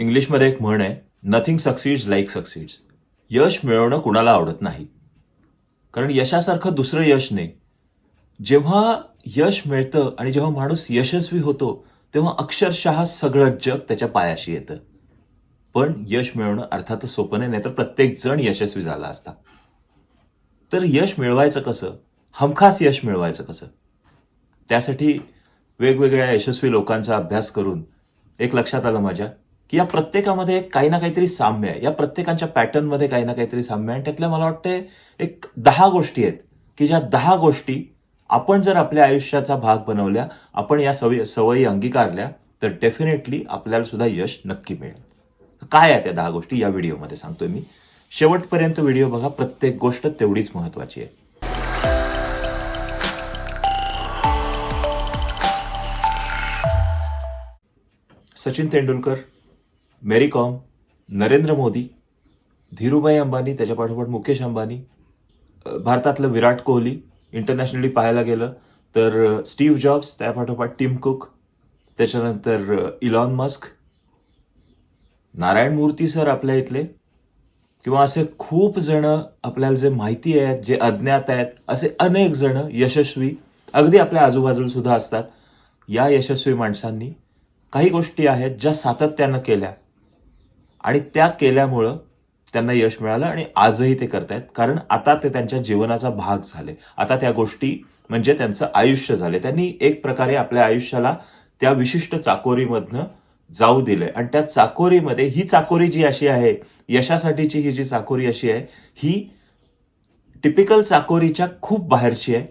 इंग्लिशमध्ये एक म्हण आहे नथिंग सक्सीड्स लाईक सक्सीड्स यश मिळवणं कुणाला आवडत नाही. कारण यशासारखं दुसरं यश नाही. जेव्हा यश मिळतं आणि जेव्हा माणूस यशस्वी होतो तेव्हा अक्षरशः सगळं जग त्याच्या पायाशी येतं. पण यश मिळवणं अर्थातच सोपं नाही नाहीतर प्रत्येक जण यशस्वी झाला असता. तर यश मिळवायचं कसं? हमखास यश मिळवायचं कसं? त्यासाठी वेगवेगळ्या यशस्वी लोकांचा अभ्यास करून एक लक्षात आलं माझ्या? की या प्रत्येकामध्ये काही ना काहीतरी साम्य आहे. या प्रत्येकांच्या पॅटर्नमध्ये काही ना काहीतरी साम्य आहे. आणि त्यातल्या मला वाटते एक दहा गोष्टी आहेत की ज्या दहा गोष्टी आपण जर आपल्या आयुष्याचा भाग बनवल्या आपण या सवयी सवयी अंगीकारल्या तर डेफिनेटली आपल्याला सुद्धा यश नक्की मिळेल. काय आहे त्या दहा गोष्टी? या व्हिडिओमध्ये सांगतोय मी. शेवटपर्यंत व्हिडिओ बघा. प्रत्येक गोष्ट तेवढीच महत्वाची आहे. सचिन तेंडुलकर मेरी कॉम नरेंद्र मोदी धीरूभाई अंबानी त्याच्या पाठोपाठ मुकेश अंबानी भारतातलं विराट कोहली इंटरनॅशनली पाहायला गेलं तर स्टीव्ह जॉब्स त्या पाठोपाठ टिम कुक त्याच्यानंतर Elon Musk Narayana Murthy sir आपल्या इथले किंवा असे खूप जण आपल्याला जे माहिती आहेत जे अज्ञात आहेत असे अनेक जण यशस्वी अगदी आपल्या आजूबाजूला सुद्धा असतात. या यशस्वी माणसांनी काही गोष्टी आहेत ज्या सातत्यानं केल्या. आणि त्या केल्यामुळं त्यांना यश मिळालं आणि आजही ते करतायत. कारण आता ते त्यांच्या जीवनाचा भाग झाले. आता त्या गोष्टी म्हणजे त्यांचं आयुष्य झाले. त्यांनी एक प्रकारे आपल्या आयुष्याला त्या विशिष्ट चाकोरीमधनं जाऊ दिले आणि त्या चाकोरीमध्ये ही चाकोरी जी अशी आहे यशासाठीची ही जी चाकोरी अशी आहे ही टिपिकल चाकोरीच्या खूप बाहेरची आहे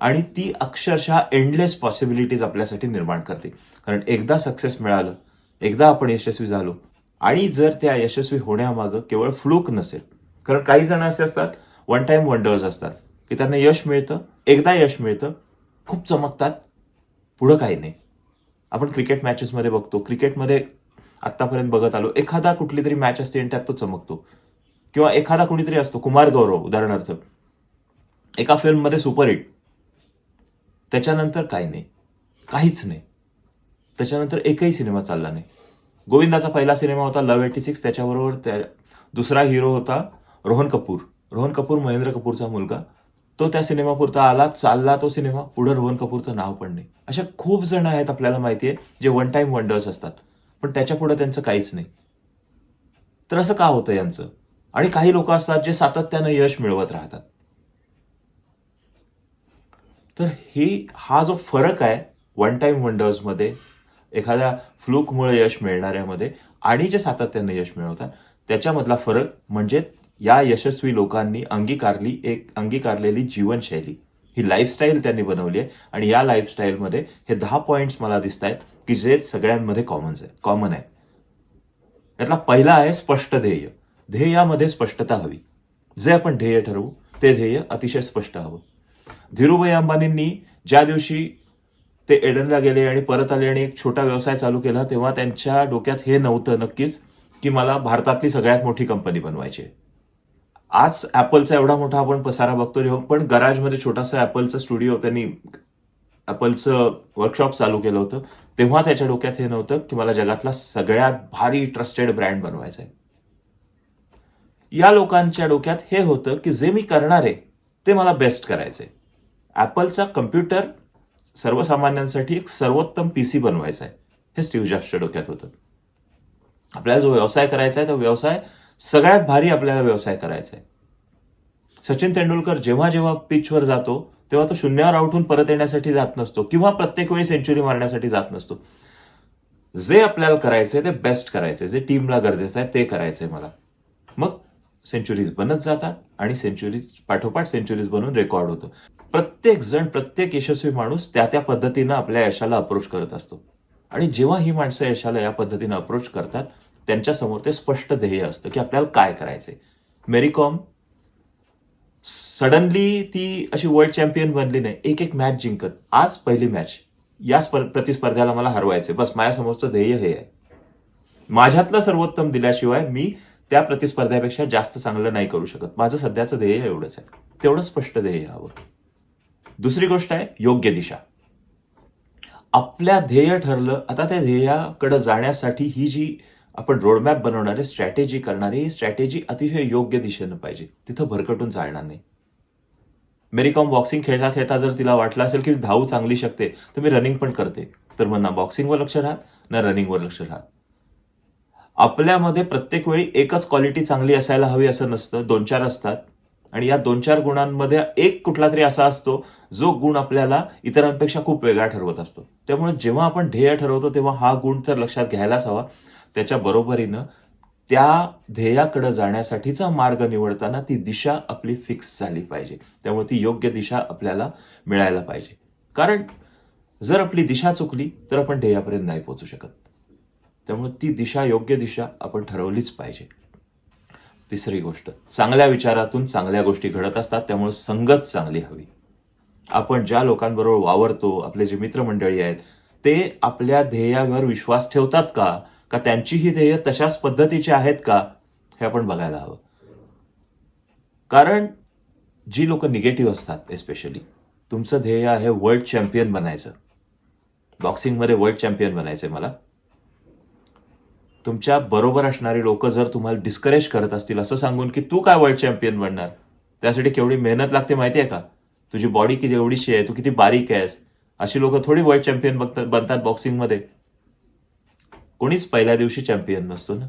आणि ती अक्षरशः एंडलेस पॉसिबिलिटीज आपल्यासाठी निर्माण करते. कारण एकदा सक्सेस मिळालं एकदा आपण यशस्वी झालो आणि जर त्या यशस्वी होण्यामागं केवळ फ्लूक नसेल कारण काही जण असे असतात वन टाइम वंडर्स असतात की त्यांना यश मिळतं एकदा यश मिळतं खूप चमकतात पुढं काही नाही. आपण क्रिकेट मॅचेसमध्ये बघतो क्रिकेटमध्ये आत्तापर्यंत बघत आलो एखादा कुठली तरी मॅच असते आणि त्यात तो चमकतो. किंवा एखादा कुणीतरी असतो कुमार गौरव उदाहरणार्थ. एका फिल्ममध्ये सुपरहिट त्याच्यानंतर काही नाही काहीच नाही. त्याच्यानंतर एकही सिनेमा चालला नाही. गोविंदाचा पहिला सिनेमा होता लव्ह एटी सिक्स त्याच्याबरोबर त्या दुसरा हिरो होता रोहन कपूर. रोहन कपूर महेंद्र कपूरचा मुलगा. तो त्या सिनेमापुरता आला चालला तो सिनेमा. पुढे रोहन कपूरचं नाव पण नाही. अशा खूप जण आहेत आपल्याला माहिती आहे जे वन टाइम वंडर्स असतात. पण त्याच्या पुढे त्यांचं काहीच नाही. तर असं का होतं यांचं? आणि काही लोक असतात जे सातत्यानं यश मिळवत राहतात. तर ही हा जो फरक आहे वन टाइम वंडर्समध्ये एखाद्या फ्लूकमुळे यश मिळणाऱ्यामध्ये आणि जे सातत्याने यश मिळवतात. त्याच्यामधला फरक म्हणजे या यशस्वी लोकांनी अंगीकारली एक अंगीकारलेली जीवनशैली. ही लाईफस्टाईल त्यांनी बनवली आहे आणि या लाईफस्टाईलमध्ये हे दहा पॉईंट्स मला दिसत आहेत की जे सगळ्यांमध्ये कॉमन आहे कॉमन आहे त्यातला पहिला आहे स्पष्ट ध्येय. ध्येयामध्ये स्पष्टता हवी. जे आपण ध्येय ठरवू ते ध्येय अतिशय स्पष्ट हवं. धीरूभाई अंबानींनी ज्या दिवशी ते एडनला गेले आणि परत आले आणि एक छोटा व्यवसाय चालू केला तेव्हा त्यांच्या डोक्यात हे नव्हतं नक्कीच की मला भारतातली सगळ्यात मोठी कंपनी बनवायची. आज ऍपलचा एवढा मोठा आपण पसारा बघतो जेव्हा पण गराजमध्ये छोटासा ऍपलचं स्टुडिओ त्यांनी ऍपलचं वर्कशॉप चालू केलं होतं तेव्हा त्याच्या डोक्यात हे नव्हतं की मला जगातला सगळ्यात भारी ट्रस्टेड ब्रँड बनवायचा आहे. या लोकांच्या डोक्यात हे होतं की जे मी करणार आहे ते मला बेस्ट करायचंय. ऍपलचा कम्प्युटर सर्वसामान्यांसाठी एक सर्वोत्तम पीसी बनवायचा आहे. हे स्टीव्ह जॉब्सच्या डोक्यात होतं. आपल्याला जो व्यवसाय करायचा आहे तो व्यवसाय सगळ्यात भारी आपल्याला व्यवसाय करायचा आहे. सचिन तेंडुलकर जेव्हा जेव्हा पिचवर जातो तेव्हा तो शून्यावर आउटून परत येण्यासाठी जात नसतो किंवा प्रत्येक वेळी सेंचुरी मारण्यासाठी जात नसतो. जे आपल्याला करायचंय ते बेस्ट करायचंय. जे टीमला गरजेचं आहे ते करायचंय मला. मग सेंचुरीज बनत जातात आणि सेंचुरीज पाठोपाठ सेंचुरीज बनून रेकॉर्ड होतं. प्रत्येक जण प्रत्येक यशस्वी माणूस त्या त्या पद्धतीनं आपल्या यशाला अप्रोच करत असतो. आणि जेव्हा ही माणसं यशाला या पद्धतीनं अप्रोच करतात त्यांच्यासमोर ते स्पष्ट ध्येय असतं की आपल्याला काय करायचंय. मेरी कॉम सडनली ती अशी वर्ल्ड चॅम्पियन बनली नाही. एक एक मॅच जिंकत. आज पहिली मॅच या स्पर्ध प्रतिस्पर्ध्याला मला हरवायचे बस माझ्यासमोरचं ध्येय हे आहे. माझ्यातलं सर्वोत्तम दिल्याशिवाय मी त्या प्रतिस्पर्ध्यापेक्षा जास्त चांगलं नाही करू शकत. माझं सध्याचं ध्येय एवढंच आहे. तेवढं स्पष्ट ध्येय हवं दुसरी गोष्ट आहे योग्य दिशा. आपल्या ध्येय ठरलं आता त्या ध्येयाकडे जाण्यासाठी ही जी आपण रोडमॅप बनवणारे स्ट्रॅटेजी करणारी ही स्ट्रॅटेजी अतिशय योग्य दिशेनं पाहिजे. तिथं भरकटून चालणार नाही. मेरीकॉम बॉक्सिंग खेळता खेळता जर तिला वाटलं असेल की धावू चांगली शकते तर मी रनिंग पण करते. तर मग ना बॉक्सिंगवर लक्ष राहत ना रनिंगवर लक्ष राहत. आपल्यामध्ये प्रत्येक वेळी एकच क्वालिटी चांगली असायला हवी असं नसतं. दोन चार असतात. आणि या दोन चार गुणांमध्ये एक कुठला तरी असा असतो जो गुण आपल्याला इतरांपेक्षा खूप वेगळा ठरवत असतो. त्यामुळे जेव्हा आपण ध्येय ठरवतो तेव्हा हा गुण तर लक्षात घ्यायलाच हवा. त्याच्या बरोबरीनं त्या ध्येयाकडे जाण्यासाठीचा मार्ग निवडताना ती दिशा आपली फिक्स झाली पाहिजे. त्यामुळे ती योग्य दिशा आपल्याला मिळायला पाहिजे. कारण जर आपली दिशा चुकली तर आपण ध्येयापर्यंत नाही पोहोचू शकत. त्यामुळे ती दिशा योग्य दिशा आपण ठरवलीच पाहिजे. तिसरी गोष्ट चांगल्या विचारातून चांगल्या गोष्टी घडत असतात त्यामुळे संगत चांगली हवी. आपण ज्या लोकांबरोबर वावरतो आपले जे मित्रमंडळी आहेत ते आपल्या ध्येयावर विश्वास ठेवतात का? का त्यांची ही ध्येय तशाच पद्धतीची आहेत का? हे आपण बघायला हवं. कारण जी लोक निगेटिव्ह असतात एस्पेशली तुमचं ध्येय आहे वर्ल्ड चॅम्पियन बनायचं. बॉक्सिंगमध्ये वर्ल्ड चॅम्पियन बनायचं आहे मला. तुमच्या बरोबर असणारी लोक जर तुम्हाला डिस्करेज करत असतील असं सांगून की तू काय वर्ल्ड चॅम्पियन बनणार? त्यासाठी केवढी मेहनत लागते माहिती आहे का? तुझी बॉडी किती एवढीशी आहे तू किती बारीक आहेस? अशी लोक थोडी वर्ल्ड चॅम्पियन बघतात बनतात बॉक्सिंगमध्ये कोणीच पहिल्या दिवशी चॅम्पियन नसतो ना?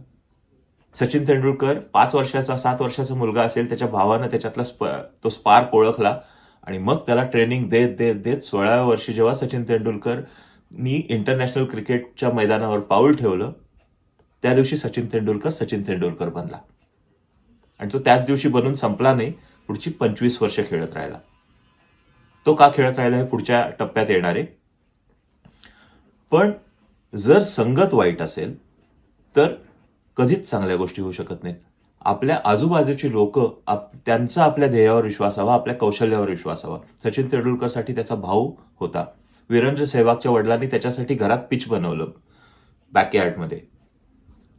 सचिन तेंडुलकर पाच वर्षाचा सात वर्षाचा मुलगा असेल त्याच्या भावानं त्याच्यातला स्प तो स्पार्क ओळखला आणि मग त्याला ट्रेनिंग देत देत देत सोळाव्या वर्षी जेव्हा सचिन तेंडुलकरनी इंटरनॅशनल क्रिकेटच्या मैदानावर पाऊल ठेवलं त्या दिवशी सचिन तेंडुलकर सचिन तेंडुलकर बनला. आणि तो त्याच दिवशी बनून संपला नाही पुढची पंचवीस वर्ष खेळत राहिला. तो का खेळत राहिला हे पुढच्या टप्प्यात येणार आहे. पण जर संगत वाईट असेल तर कधीच चांगल्या गोष्टी होऊ शकत नाहीत. आपल्या आजूबाजूची लोक आप त्यांचा आपल्या ध्येयावर विश्वास हवा आपल्या कौशल्यावर विश्वास हवा. सचिन तेंडुलकरसाठी त्याचा भाऊ होता. वीरेंद्र सेहवागच्या वडिलांनी त्याच्यासाठी घरात पिच बनवलं. बॅकयार्डमध्ये.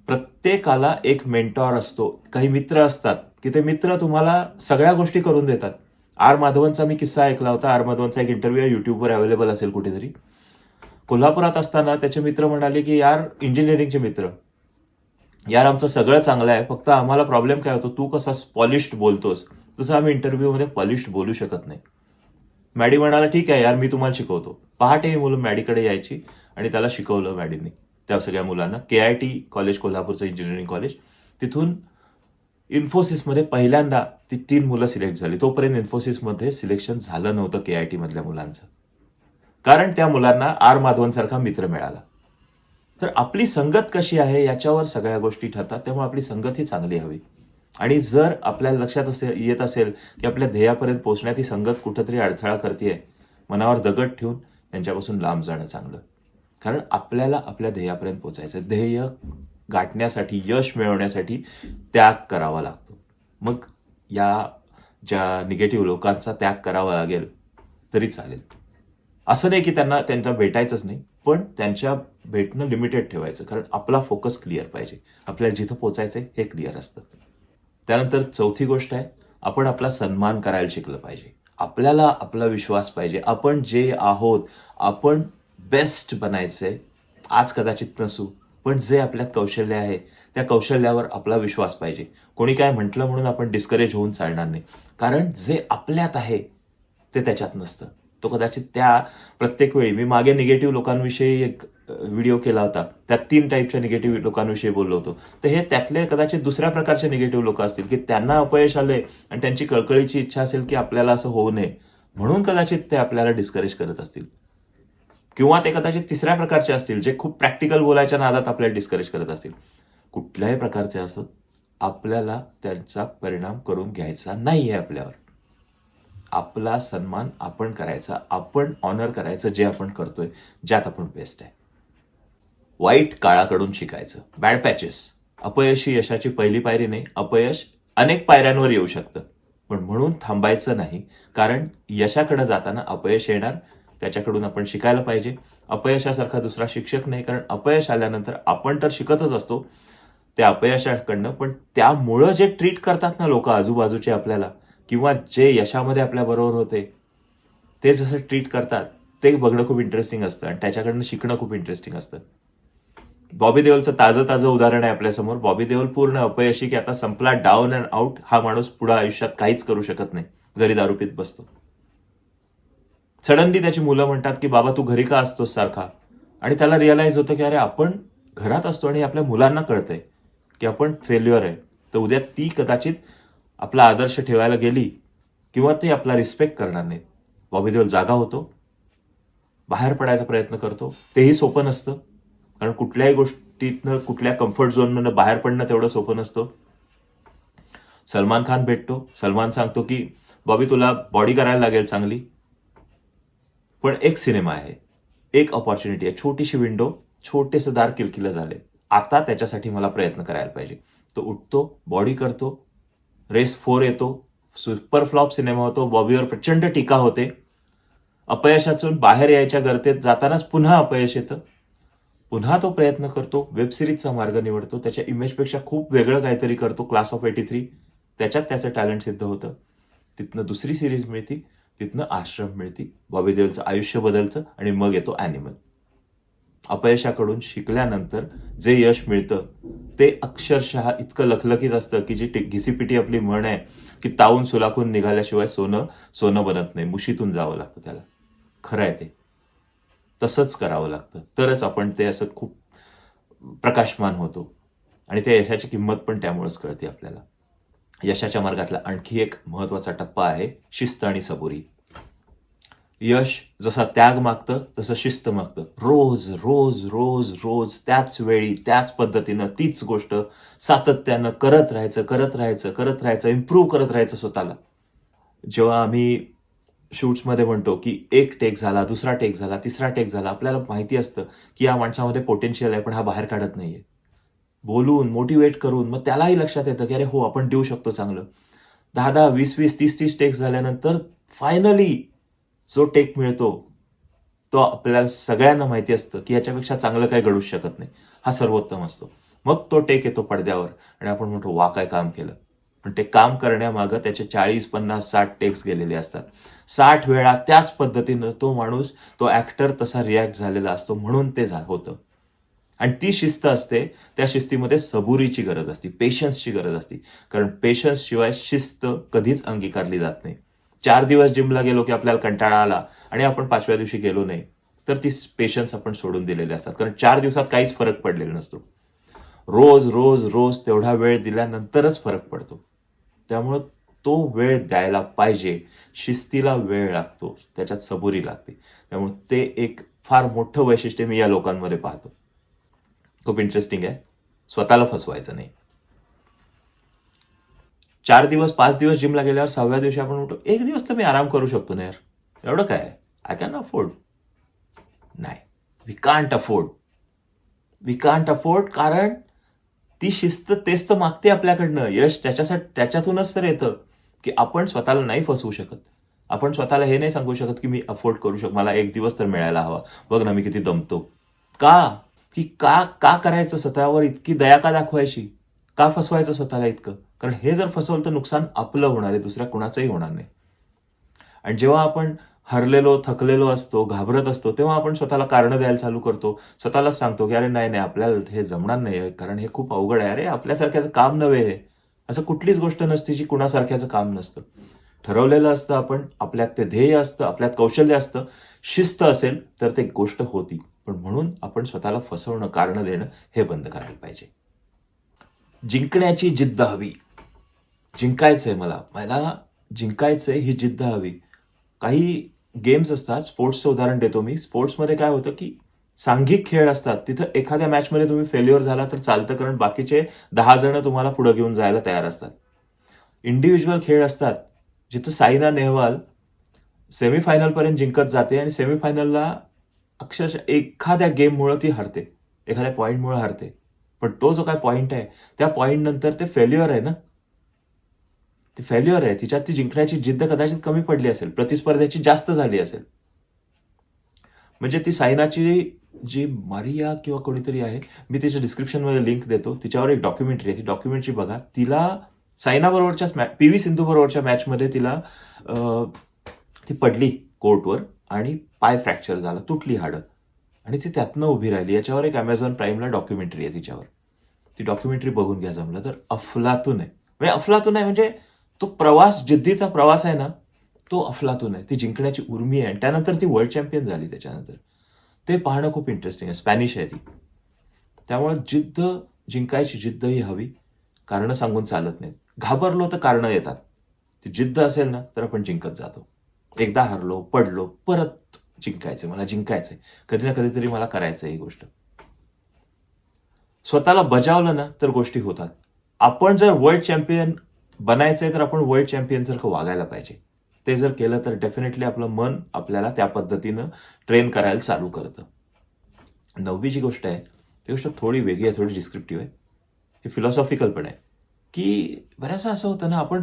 प्रत्येकाला एक मेंटॉर असतो. काही मित्र असतात. की ते मित्र तुम्हाला सगळ्या गोष्टी करून देतात. आर माधवनचा मी किस्सा ऐकला होता. आर माधवनचा एक इंटरव्ह्यू युट्यूबवर अवेलेबल असेल कुठेतरी. कोल्हापुरात असताना त्याचे मित्र म्हणाले की यार इंजिनिअरिंगचे मित्र. यार आमचं सगळं चांगलं आहे. फक्त आम्हाला प्रॉब्लेम काय होतो? तू कसा पॉलिश्ड बोलतोस? तसं आम्ही इंटरव्ह्यूमध्ये पॉलिश्ड बोलू शकत नाही. मॅडी म्हणाला ठीक आहे यार मी तुम्हाला शिकवतो. पहाटे ही मुलं मॅडीकडे यायची आणि त्याला शिकवलं मॅडीने. त्या सगळ्या मुलांना. के आय टी कॉलेज कोल्हापूरचं इंजिनिअरिंग कॉलेज तिथून इन्फोसिसमध्ये पहिल्यांदा ती तीन मुलं सिलेक्ट झाली. तोपर्यंत इन्फोसिसमध्ये सिलेक्शन झालं नव्हतं के आय टीमधल्या मुलांचं. कारण त्या मुलांना आर माधवनसारखा मित्र मिळाला. तर आपली संगत कशी आहे याच्यावर सगळ्या गोष्टी ठरतात. त्यामुळे आपली संगत ही चांगली हवी. आणि जर आपल्याला लक्षात असे येत असेल की आपल्या ध्येयापर्यंत पोहोचण्यात ही संगत कुठंतरी अडथळा करते मनावर दगड ठेवून त्यांच्यापासून लांब जाणं चांगलं. कारण आपल्याला आपल्या ध्येयापर्यंत पोचायचं ध्येय गाठण्यासाठी यश मिळवण्यासाठी त्याग करावा लागतो. मग या ज्या निगेटिव्ह लोकांचा त्याग करावा लागेल तरी चालेल. असं नाही की त्यांना त्यांना भेटायचंच नाही पण त्यांच्या भेटणं लिमिटेड ठेवायचं. कारण आपला फोकस क्लिअर पाहिजे. आपल्याला जिथं पोचायचं आहे हे क्लिअर असतं. त्यानंतर चौथी गोष्ट आहे आपण आपला सन्मान करायला शिकलं पाहिजे. आपल्याला आपला विश्वास पाहिजे. आपण जे आहोत आपण बेस्ट बनायचंय आज कदाचित नसू पण जे आपल्यात कौशल्य आहे त्या कौशल्यावर आपला विश्वास पाहिजे. कोणी काय म्हटलं म्हणून आपण डिस्करेज होऊन चालणार नाही. कारण जे आपल्यात आहे ते त्याच्यात नसतं. तो कदाचित त्या प्रत्येक वेळी मी मागे निगेटिव्ह लोकांविषयी एक व्हिडिओ केला होता. त्यात तीन टाईपच्या निगेटिव्ह लोकांविषयी बोललो होतो. तर हे त्यातले कदाचित दुसऱ्या प्रकारचे निगेटिव्ह लोक असतील की त्यांना अपयश आले आणि त्यांची कळकळीची इच्छा असेल की आपल्याला असं होऊ नये. म्हणून कदाचित ते आपल्याला डिस्करेज करत असतील. किंवा ते कदाचित तिसऱ्या प्रकारचे असतील जे खूप प्रॅक्टिकल बोलायच्या नादात आपल्याला डिस्करेज करत असतील. कुठल्याही प्रकारचे असत आपल्याला त्यांचा परिणाम करून घ्यायचा नाही आहे आपल्यावर. आपला सन्मान आपण करायचा आपण ऑनर करायचं जे आपण करतोय ज्यात आपण बेस्ट आहे. वाईट काळाकडून शिकायचं. बॅड पॅचेस अपयशी यशाची पहिली पायरी नाही. अपयश अनेक पायऱ्यांवर येऊ शकतं. पण म्हणून थांबायचं नाही कारण यशाकडे जाताना अपयश येणार त्याच्याकडून आपण शिकायला पाहिजे. अपयशासारखा दुसरा शिक्षक नाही कारण अपयश आल्यानंतर आपण तर शिकतच असतो. त्या अपयशाकडनं पण त्यामुळं जे ट्रीट करतात ना लोक आजूबाजूचे आपल्याला किंवा जे यशामध्ये आपल्या बरोबर होते ते जसं ट्रीट करतात ते बघणं खूप इंटरेस्टिंग असतं आणि त्याच्याकडनं शिकणं खूप इंटरेस्टिंग असतं. बॉबी देओलचं ताजं ताजं उदाहरण आहे आपल्यासमोर. बॉबी देवल पूर्ण अपयशी की आता संपला डाऊन अँड आउट हा माणूस पुढं आयुष्यात काहीच करू शकत नाही. घरी दारू पीत बसतो. सडनली त्याची मुलं म्हणतात की बाबा तू घरी का असतोस सारखा? आणि त्याला रिअलाईज होतं की अरे आपण घरात असतो आणि आपल्या मुलांना कळतंय की आपण फेल्युअर आहे. तर उद्या ती कदाचित आपला आदर्श ठेवायला गेली किंवा ते आपला रिस्पेक्ट करणार नाहीत. बॉबी देवल जागा होतो. बाहेर पडायचा प्रयत्न करतो. तेही सोपं नसतं. कारण कुठल्याही गोष्टीतनं कुठल्या कम्फर्ट झोनमधनं बाहेर पडणं तेवढं सोपं नसतं. सलमान खान भेटतो. सलमान सांगतो की बॉबी तुला बॉडी करायला लागेल चांगली. पण एक सिनेमा आहे. एक ऑपॉर्च्युनिटी आहे छोटीशी विंडो छोटेसं दार किलकिलं झाले. आता त्याच्यासाठी मला प्रयत्न करायला पाहिजे. तो उठतो बॉडी करतो रेस फोर येतो सुपर फ्लॉप सिनेमा होतो बॉबीवर प्रचंड टीका होते. अपयशातून बाहेर यायच्या गर्तेत जातानाच पुन्हा अपयश येतं. पुन्हा तो प्रयत्न करतो वेब सिरीजचा मार्ग निवडतो त्याच्या इमेजपेक्षा खूप वेगळं काहीतरी करतो क्लास ऑफ एटी थ्री त्याच्यात त्याचं टॅलेंट सिद्ध होतं. तिथनं दुसरी सिरीज मिळती. तिथनं आश्रम मिळती. बॉबी आयुष्य बदलतं आणि मग येतो ॲनिमल अपयशाकडून शिकल्यानंतर जे यश मिळतं ते अक्षरशः इतकं लखलखीत असतं की जी घिसीपिटी आपली म्हण आहे की तावून सुलाखून निघाल्याशिवाय सोनं सोनं बनत नाही. मुशीतून जावं लागतं त्याला. खरं आहे ते. तसंच करावं लागतं. तरच आपण ते असं खूप प्रकाशमान होतो. आणि त्या यशाची किंमत पण त्यामुळेच कळते आपल्याला. यशाच्या मार्गातला आणखी एक महत्त्वाचा टप्पा आहे शिस्त आणि सबुरी. यश जसा त्याग मागतं तसं शिस्त मागतं. रोज रोज रोज रोज त्याच वेळी त्याच पद्धतीनं तीच गोष्ट सातत्यानं करत राहायचं करत राहायचं करत राहायचं इम्प्रूव्ह करत राहायचं स्वतःला. जेव्हा आम्ही शूट्समध्ये म्हणतो की एक टेक झाला दुसरा टेक झाला तिसरा टेक झाला आपल्याला माहिती असतं की या माणसामध्ये पोटेन्शियल आहे पण हा बाहेर काढत नाहीये. बोलून मोटिवेट करून मग त्यालाही लक्षात येतं की अरे हो आपण देऊ शकतो चांगलं. दहा दहा वीस वीस तीस तीस टेक्स झाल्यानंतर फायनली जो टेक मिळतो तो आपल्याला सगळ्यांना माहिती असतं की याच्यापेक्षा चांगलं काही घडूच शकत नाही. हा सर्वोत्तम असतो. मग तो टेक येतो पडद्यावर आणि आपण म्हणतो वा काय काम केलं. पण ते काम करण्यामागं त्याचे चाळीस पन्नास साठ टेक्स गेलेले असतात. साठ वेळा त्याच पद्धतीनं तो माणूस तो ऍक्टर तसा रिॲक्ट झालेला असतो म्हणून ते झा- होतं. आणि ती शिस्त असते त्या शिस्तीमध्ये सबुरीची गरज असते पेशन्सची गरज असते. कारण पेशन्सशिवाय शिस्त कधीच अंगीकारली जात नाही. चार दिवस जिमला गेलो की आपल्याला कंटाळा आला आणि आपण पाचव्या दिवशी गेलो नाही तर ती पेशन्स आपण सोडून दिलेले असतात. कारण चार दिवसात काहीच फरक पडलेला नसतो. रोज रोज रोज तेवढा वेळ दिल्यानंतरच फरक पडतो. त्यामुळं तो वेळ द्यायला पाहिजे. शिस्तीला वेळ लागतो त्याच्यात सबुरी लागते. त्यामुळे ते एक फार मोठं वैशिष्ट्य मी या लोकांमध्ये पाहतो. खूप इंटरेस्टिंग आहे. स्वतःला फसवायचं नाही. चार दिवस पाच दिवस जिमला गेल्यावर सहाव्या दिवशी आपण म्हणतो एक दिवस तर मी आराम करू शकतो ना यार. एवढं काय? आय कॅन अफोर्ड नाही. We can't afford we can't afford कारण ती शिस्त तेच तर मागते आपल्याकडनं. यश त्याच्यासाठी त्याच्यातूनच तर येतं की आपण स्वतःला नाही फसवू शकत. आपण स्वतःला हे नाही सांगू शकत की मी अफोर्ड करू शकतो मला एक दिवस तर मिळायला हवा. बघ ना मी किती दमतो. का? की का का करायचं स्वतःवर इतकी दया का दाखवायची? का फसवायचं स्वतःला इतकं? कारण हे जर फसवलं तर नुकसान आपलं होणार आहे दुसऱ्या कुणाचंही होणार नाही. आणि जेव्हा आपण हरलेलो थकलेलो असतो घाबरत असतो तेव्हा आपण स्वतःला कारणं द्यायला चालू करतो. स्वतःला सांगतो की अरे नाही नाही आपल्याला हे जमणार नाही कारण हे खूप अवघड आहे. अरे आपल्यासारख्याचं काम नव्हे हे. असं कुठलीच गोष्ट नसते जी कुणासारख्याचं काम नसतं. ठरवलेलं असतं आपण आपल्यात ते ध्येय असतं आपल्यात कौशल्य असतं. शिस्त असेल तर ते गोष्ट होती. पण म्हणून आपण स्वतःला फसवणं कारण देणं हे बंद करायला पाहिजे. जिंकण्याची जिद्द हवी. जिंकायचं आहे मला. मला आहे ही जिद्द हवी. काही गेम्स असतात. स्पोर्ट्सचं उदाहरण देतो मी. स्पोर्ट्समध्ये काय होतं की सांघिक खेळ असतात. तिथं एखाद्या मॅचमध्ये तुम्ही फेल्युअर झाला तर चालतं कारण बाकीचे दहा जण तुम्हाला पुढे घेऊन जायला तयार असतात. इंडिव्हिज्युअल खेळ असतात. जिथं साईना नेहवाल सेमीफायनलपर्यंत जिंकत जाते आणि सेमीफायनलला अक्षरशः एखाद्या गेममुळं ती हरते. एखाद्या पॉईंटमुळं हरते. पण तो जो काय पॉईंट आहे त्या पॉईंटनंतर ते फेल्युअर आहे ना? ती फेल्युअर आहे. तिच्यात ती जिंकण्याची जिद्द कदाचित कमी पडली असेल प्रतिस्पर्ध्याची जास्त झाली असेल. म्हणजे ती सायनाची जी मारिया किंवा कोणीतरी आहे मी तिच्या डिस्क्रिप्शनमध्ये लिंक देतो. तिच्यावर एक डॉक्युमेंटरी आहे. ती डॉक्युमेंटरी बघा. तिला सायनाबरोबरच्या मॅ पी व्ही सिंधू बरोबरच्या मॅचमध्ये तिला ती पडली कोर्टवर. आणि पाय फ्रॅक्चर झाला तुटली हाडं. आणि ती त्यातनं उभी राहिली. याच्यावर एक अमेझॉन प्राईमला डॉक्युमेंटरी आहे तिच्यावर. ती डॉक्युमेंटरी बघून घ्या जमलं तर. अफलातून आहे. म्हणजे अफलातून आहे म्हणजे तो प्रवास जिद्दीचा प्रवास आहे ना तो अफलातून आहे. ती जिंकण्याची उर्मी आहे. आणि त्यानंतर ती वर्ल्ड चॅम्पियन झाली त्याच्यानंतर. ते पाहणं खूप इंटरेस्टिंग आहे. स्पॅनिश आहे ती. त्यामुळे जिद्द जिंकायची जिद्द ही हवी. कारणं सांगून चालत नाहीत. घाबरलो तर कारणं येतात. ती जिद्द असेल ना तर आपण जिंकत जातो. एकदा हरलो पडलो परत जिंकायचं मला जिंकायचंय. कधी ना कधीतरी मला करायचं ही गोष्ट. स्वतःला बजावलं ना तर गोष्टी होतात. आपण जर वर्ल्ड चॅम्पियन बनायचंय तर आपण वर्ल्ड चॅम्पियन सारखं वागायला पाहिजे. ते जर केलं तर डेफिनेटली आपलं मन आपल्याला त्या पद्धतीनं ट्रेन करायला चालू करतं. नववी जी गोष्ट आहे ती गोष्ट थोडी वेगळी आहे थोडी डिस्क्रिप्टिव्ह आहे. हे फिलॉसॉफिकल पण आहे. की बऱ्याचदा असं होतं ना आपण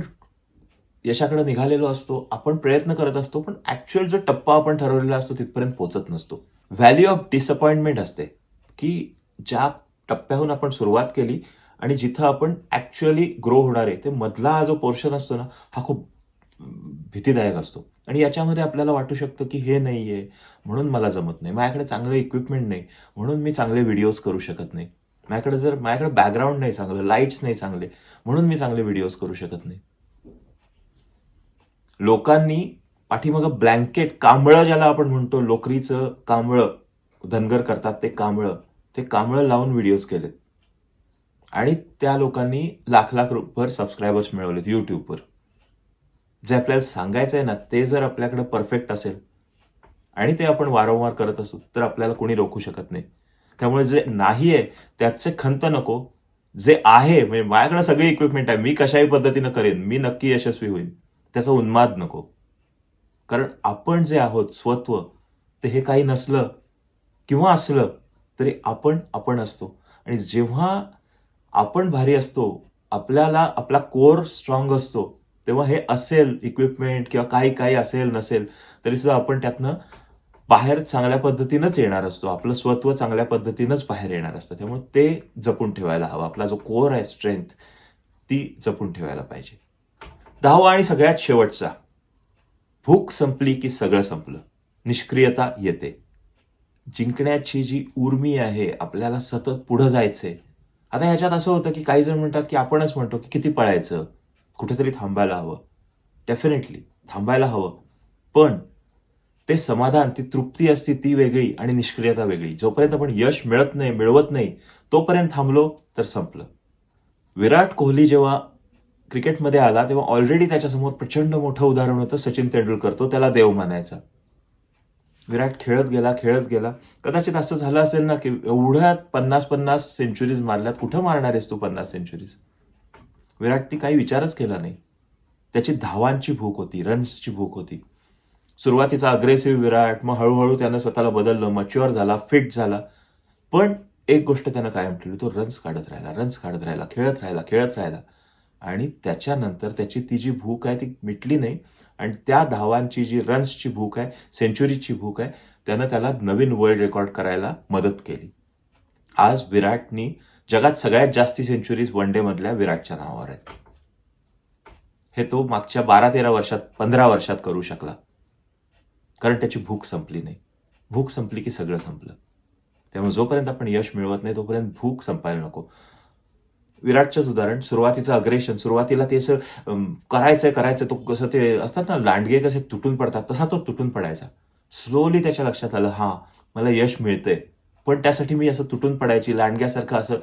यशाकडे निघालेलो असतो आपण प्रयत्न करत असतो पण ॲक्च्युअल जो टप्पा आपण ठरवलेला असतो तिथपर्यंत पोहोचत नसतो. व्हॅल्यू ऑफ डिसअपॉइंटमेंट असते की ज्या टप्प्याहून आपण सुरुवात केली आणि जिथं आपण ॲक्च्युअली ग्रो होणार आहे ते मधला हा जो पोर्शन असतो ना हा खूप भीतीदायक असतो. आणि याच्यामध्ये आपल्याला वाटू शकतं की हे नाही आहे म्हणून मला जमत नाही. माझ्याकडे चांगलं इक्विपमेंट नाही म्हणून मी चांगले व्हिडिओज करू शकत नाही. माझ्याकडे जर माझ्याकडे बॅकग्राऊंड नाही चांगलं लाईट्स नाही चांगले म्हणून मी चांगले व्हिडिओज करू शकत नाही. लोकांनी पाठीमागं ब्लँकेट कांबळं ज्याला आपण म्हणतो लोकरीचं कांबळं धनगर करतात ते कांबळं. ते कांबळं लावून व्हिडिओज केलेत. आणि त्या लोकांनी लाख लाख रुपये सबस्क्रायबर्स मिळवलेत यूट्यूबवर जे आपल्याला सांगायचं आहे ना ते जर आपल्याकडे परफेक्ट असेल आणि ते आपण वारंवार करत असू तर आपल्याला कोणी रोखू शकत नाही. त्यामुळे जे नाही आहे त्याचे खंत नको. जे आहे म्हणजे माझ्याकडे सगळी इक्विपमेंट आहे मी कशाही पद्धतीनं करेन मी नक्की यशस्वी होईन. त्याचा उन्माद नको. कारण आपण जे आहोत स्वत्व ते हे काही नसलं किंवा असलं तरी आपण आपण असतो. आणि जेव्हा आपण भारी असतो आपल्याला आपला कोर स्ट्रॉंग असतो तेव्हा हे असेल इक्विपमेंट किंवा काही काही असेल नसेल तरी सुद्धा आपण त्यातनं बाहेर चांगल्या पद्धतीनंच येणार असतो. आपलं स्वत्व चांगल्या पद्धतीनंच बाहेर येणार असतं. त्यामुळे ते जपून ठेवायला हवं. आपला जो कोर आहे स्ट्रेंथ ती जपून ठेवायला पाहिजे. दहावा आणि सगळ्यात शेवटचा. भूक संपली की सगळं संपलं. निष्क्रियता येते. जिंकण्याची जी उर्मी आहे आपल्याला सतत पुढं जायचंय. आता ह्याच्यात असं होतं की काही जण म्हणतात की आपणच म्हणतो की किती पळायचं? कुठेतरी थांबायला हवं. डेफिनेटली थांबायला हवं. पण ते समाधान ती तृप्ती असते ती वेगळी आणि निष्क्रियता वेगळी. जोपर्यंत आपण यश मिळत नाही मिळवत नाही तोपर्यंत थांबलो तर संपलं. विराट कोहली जेव्हा क्रिकेटमध्ये आला तेव्हा ऑलरेडी त्याच्यासमोर प्रचंड मोठं उदाहरण होतं सचिन तेंडुलकर. तो त्याला देव मानायचा विराट खेळत गेला खेळत गेला. कदाचित असं झालं असेल ना की एवढ्या पन्नास पन्नास सेंचुरीज मारल्यात कुठं मारणार आहेस तू पन्नास सेंचुरीज विराट ती काही विचारच केला नाही. त्याची धावांची भूक होती रन्सची भूक होती. सुरुवातीचा अग्रेसिव्ह विराट मग हळूहळू त्यानं स्वतःला बदललं मच्युअर झाला फिट झाला. पण एक गोष्ट त्यानं कायम ठेवली तो रन्स काढत राहिला रन्स काढत राहिला खेळत राहिला खेळत राहिला. आणि त्याच्यानंतर त्याची ती जी भूक आहे ती मिटली नाही. आणि त्या धावांची जी रन्सची भूक आहे सेंचुरीची भूक आहे त्यानं त्याला नवीन वर्ल्ड रेकॉर्ड करायला मदत केली. आज विराटनी जगात सगळ्यात जास्ती सेंचुरीज वन डे मधल्या विराटच्या नावावर आहेत. हे तो मागच्या बारा तेरा वर्षात पंधरा वर्षात करू शकला. कारण त्याची भूक संपली नाही. भूक संपली की सगळं संपलं. त्यामुळे जोपर्यंत आपण यश मिळवत नाही तोपर्यंत भूक संपायला नको. विराटचंच उदाहरण सुरुवातीचं अग्रेशन सुरुवातीला ते असं करायचं करायचंय करायचं तो कसं ते असतात ना लांडगे कसे तुटून पडतात तसा तो तुटून पडायचा. स्लोली त्याच्या लक्षात आलं हा मला यश मिळतंय. पण त्यासाठी मी असं तुटून पडायची लांडग्यासारखं असं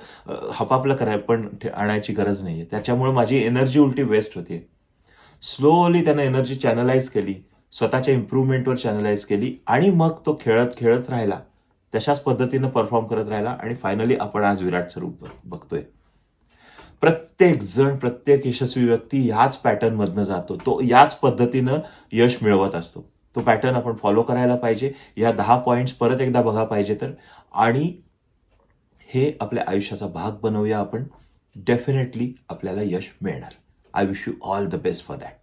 हपापलं कराय पण ठे- आणायची गरज नाही आहे त्याच्यामुळे माझी एनर्जी उलटी वेस्ट होते स्लोली त्यानं एनर्जी चॅनलाइज केली स्वतःच्या इम्प्रूव्हमेंटवर चॅनलाइज केली आणि मग तो खेळत खेळत राहिला. तशाच पद्धतीनं परफॉर्म करत राहिला आणि फायनली आपण आज विराटचं रूप बघतोय. प्रत्येक जण प्रत्येक यशस्वी व्यक्ती याच पॅटर्नमधनं जातो. तो याच पद्धतीनं यश मिळवत असतो. तो पॅटर्न आपण फॉलो करायला पाहिजे. या दहा पॉईंट्स परत एकदा बघा पाहिजे तर. आणि हे आपल्या आयुष्याचा भाग बनवूया आपण. डेफिनेटली आपल्याला यश मिळणार. I wish you all the best for that